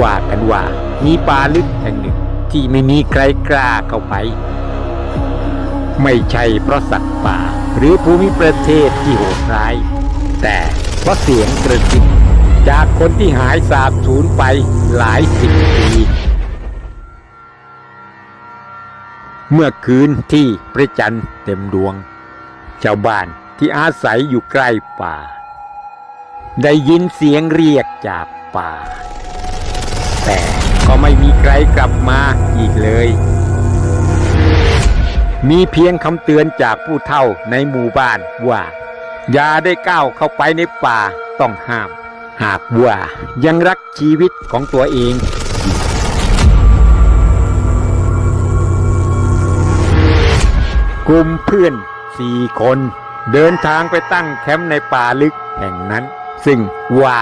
ว่ากันว่ามีป่าลึกแห่งหนึ่งที่ไม่มีใครกล้าเข้าไป ไม่ใช่เพราะสัตว์ป่า หรือภูมิประเทศที่โหดร้าย แต่เพราะเสียงกระซิบจากคนที่หายสาบสูญไปหลายสิบปี เมื่อคืนที่พระจันทร์เต็มดวง ชาวบ้านที่อาศัยอยู่ใกล้ป่า ได้ยินเสียงเรียกจากป่า แต่ก็ไม่มีใครกลับมาอีกเลย มีเพียงคำเตือนจากผู้เฒ่าในหมู่บ้านว่า อย่าได้ก้าวเข้าไปในป่าต้องห้าม หากว่ายังรักชีวิตของตัวเองกลุ่มเพื่อนสี่คน เดินทางไปตั้งแคมป์ในป่าลึกแห่งนั้น ซึ่งว่า